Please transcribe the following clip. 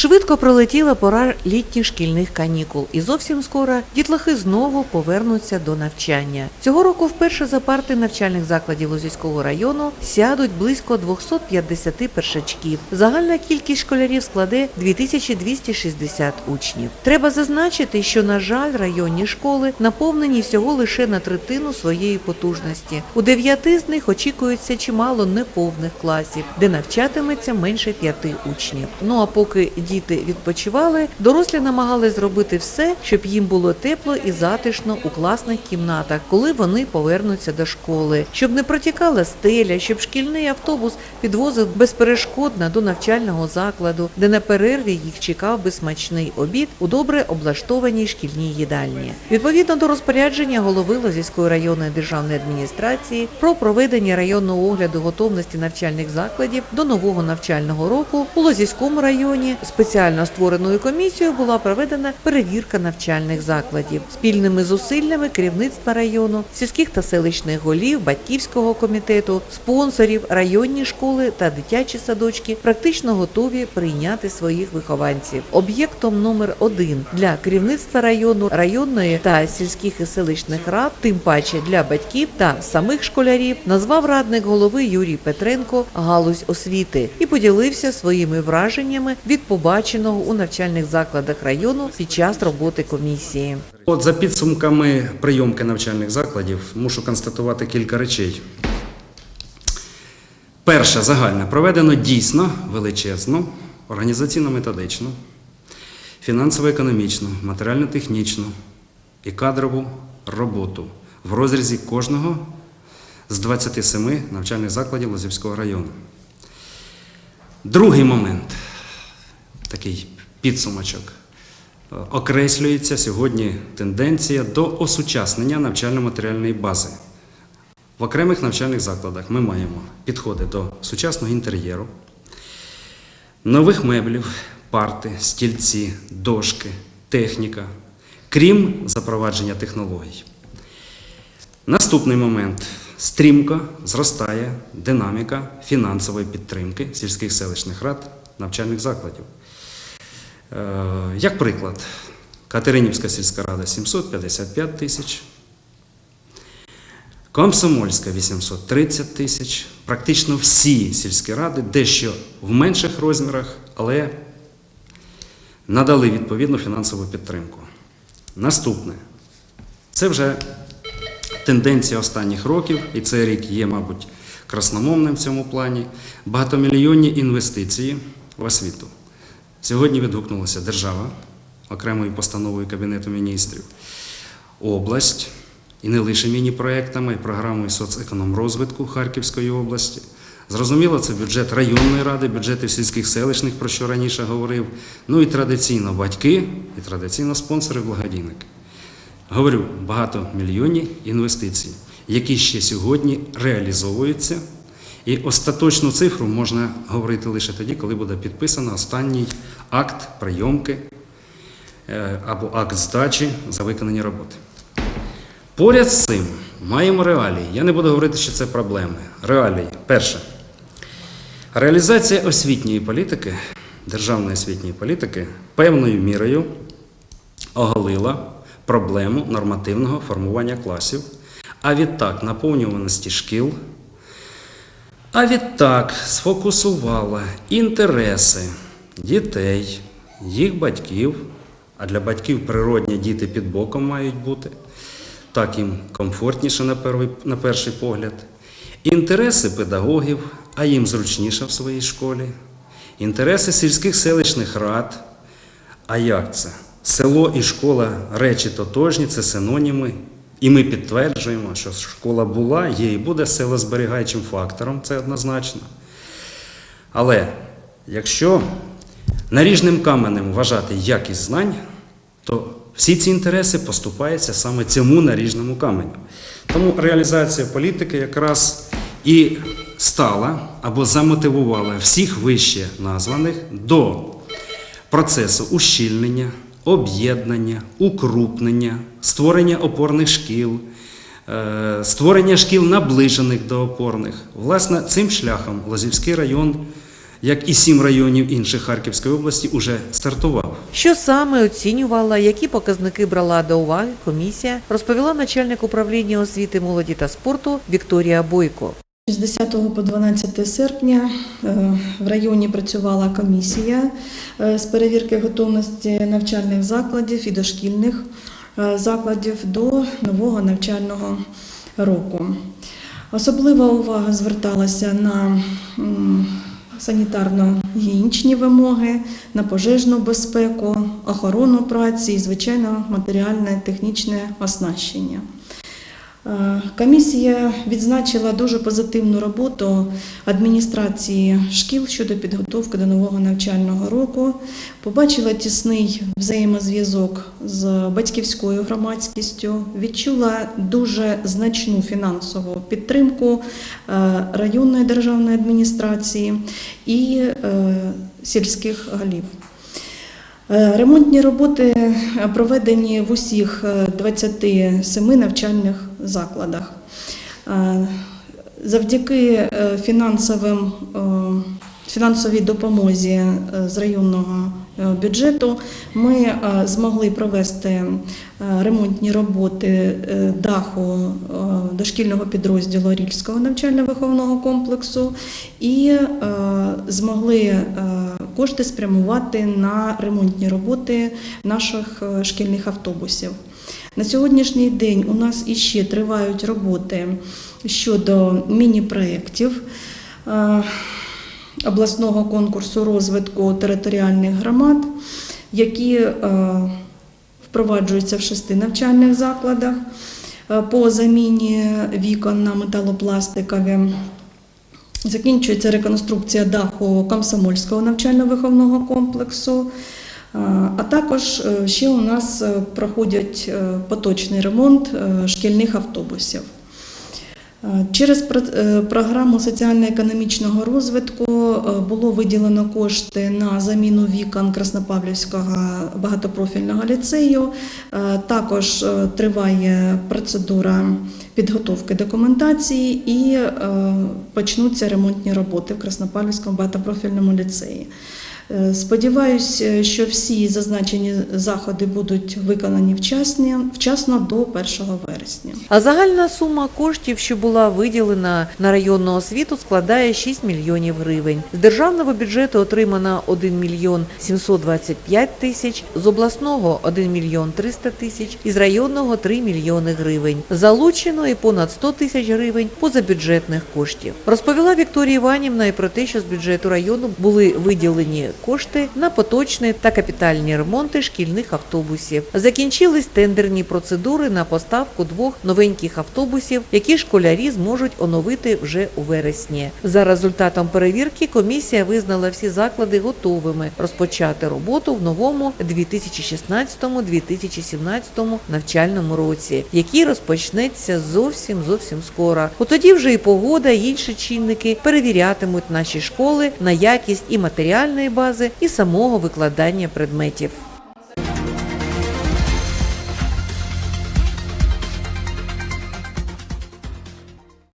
Швидко пролетіла пора літніх шкільних канікул, і зовсім скоро дітлахи знову повернуться до навчання. Цього року вперше за парти навчальних закладів Лозівського району сядуть близько 250 першачків. Загальна кількість школярів складе 2260 учнів. Треба зазначити, що на жаль, районні школи наповнені всього лише на третину своєї потужності. У дев'яти з них очікується чимало неповних класів, де навчатиметься менше п'яти учнів. Ну а поки діти відпочивали, дорослі намагались зробити все, щоб їм було тепло і затишно у класних кімнатах, коли вони повернуться до школи, щоб не протікала стеля, щоб шкільний автобус підвозив безперешкодно до навчального закладу, де на перерві їх чекав би смачний обід у добре облаштованій шкільній їдальні. Відповідно до розпорядження голови Лозівської районної державної адміністрації про проведення районного огляду готовності навчальних закладів до нового навчального року у Лозівському районі спеціально створеною комісією була проведена перевірка навчальних закладів спільними зусиллями керівництва району, сільських та селищних голів, батьківського комітету, спонсорів, районні школи та дитячі садочки практично готові прийняти своїх вихованців. Об'єктом номер один для керівництва району, районної та сільських і селищних рад, тим паче для батьків та самих школярів, назвав радник голови Юрій Петренко галузь освіти і поділився своїми враженнями від побаченого у навчальних закладах району під час роботи комісії. От за підсумками прийомки навчальних закладів мушу констатувати кілька речей. Перше, загальне, проведено дійсно величезну, організаційно-методичну, фінансово-економічну, матеріально-технічну і кадрову роботу в розрізі кожного з 27 навчальних закладів Лозівського району. Другий момент, такий підсумочок. Е, Окреслюється сьогодні тенденція до осучаснення навчально-матеріальної бази. В окремих навчальних закладах ми маємо підходи до сучасного інтер'єру, нових меблів, парти, стільці, дошки, техніка, крім запровадження технологій. Наступний момент стрімко зростає динаміка фінансової підтримки сільських селищних рад навчальних закладів. Е, Як приклад, Катеринівська сільська рада 755 тисяч, Комсомольська 830 тисяч. Практично всі сільські ради дещо в менших розмірах, але надали відповідну фінансову підтримку. Наступне. Це вже тенденція останніх років, і цей рік є, мабуть, красномовним в цьому плані. Багатомільйонні інвестиції в освіту. Сьогодні відгукнулася держава окремою постановою Кабінету міністрів, область, і не лише міні-проектами, і програмою соцекономрозвитку Харківської області. Зрозуміло, це бюджет районної ради, бюджети сільських селищних, про що раніше говорив. Ну і традиційно батьки, і традиційно спонсори благодійники. Говорю, багатомільйонні інвестиції, які ще сьогодні реалізовуються. І остаточну цифру можна говорити лише тоді, коли буде підписано останній акт прийомки е, або акт здачі за виконані роботи. Поряд з цим маємо реалії. Я не буду говорити, що це проблеми. Реалії. Перше. Реалізація освітньої політики, державної освітньої політики певною мірою оголила проблему нормативного формування класів, а відтак наповнюваності шкіл, а відтак сфокусувала інтереси дітей, їх батьків, а для батьків природні діти під боком мають бути, так їм комфортніше на перший, на перший погляд. Інтереси педагогів, а їм зручніше в своїй школі. Інтереси сільських селищних рад. А як це? Село і школа речі тотожні, це синоніми. І ми підтверджуємо, що школа була, є і буде селозберігаючим фактором, це однозначно. Але якщо наріжним каменем вважати якість знань, то всі ці інтереси поступаються саме цьому наріжному каменю. Тому реалізація політики якраз і стала або замотивувала всіх вище названих до процесу ущільнення, об'єднання, укрупнення, створення опорних шкіл, е, створення шкіл наближених до опорних. Власне, цим шляхом Лозівський район як і сім районів інших Харківської області, уже стартував. Що саме оцінювала, які показники брала до уваги комісія, розповіла начальник управління освіти, молоді та спорту Вікторія Бойко. З 10 по 12 серпня е, в районі працювала комісія е, з перевірки готовності навчальних закладів і дошкільних е, закладів до нового навчального року. Особлива увага зверталася на санітарно-гігієнічні вимоги, на пожежну безпеку, охорону праці і, звичайно, матеріальне технічне оснащення. Е, Комісія відзначила дуже позитивну роботу адміністрації шкіл щодо підготовки до нового навчального року. Побачила тісний взаємозв'язок з батьківською громадськістю, відчула дуже значну фінансову підтримку е, районної державної адміністрації і е, сільських голів. Ремонтні роботи проведені в усіх е, 27 навчальних закладах. Е, Завдяки е, фінансовим, е, фінансовій допомозі з районного бюджету ми змогли провести ремонтні роботи даху дошкільного підрозділу Рільського навчально-виховного комплексу і змогли кошти спрямувати на ремонтні роботи наших шкільних автобусів. На сьогоднішній день у нас іще тривають роботи щодо міні-проєктів е, обласного конкурсу розвитку територіальних громад, які е, впроваджуються в шести навчальних закладах е, по заміні вікон на металопластикові. Закінчується реконструкція даху комсомольського навчально-виховного комплексу. А також е, ще у нас е, проходять е, поточний ремонт шкільних автобусів. Через програму соціально-економічного розвитку було виділено кошти на заміну вікон Краснопавлівського багатопрофільного ліцею. Також триває процедура підготовки документації і почнуться ремонтні роботи в Краснопавлівському багатопрофільному ліцеї. Е, Сподіваюсь, е, що всі зазначені заходи будуть виконані вчасно, вчасно до 1 вересня. А загальна сума коштів, що була виділена на районну освіту, складає 6 мільйонів гривень. З державного бюджету отримано 1 мільйон 725 тисяч, з обласного 1 мільйон 300 тисяч, із районного 3 мільйони гривень. Залучено і понад 100 тисяч гривень позабюджетних коштів. Розповіла Вікторія Іванівна і про те, що з бюджету району були виділені кошти на поточні та капітальні ремонти шкільних автобусів. Закінчились тендерні процедури на поставку двох новеньких автобусів, які школярі зможуть оновити вже у вересні. За результатом перевірки комісія визнала всі заклади готовими розпочати роботу в новому 2016-2017 навчальному році, який розпочнеться зовсім зовсім скоро. От тоді вже і погода, і інші чинники перевірятимуть наші школи на якість і матеріальної бази, і самого викладання предметів.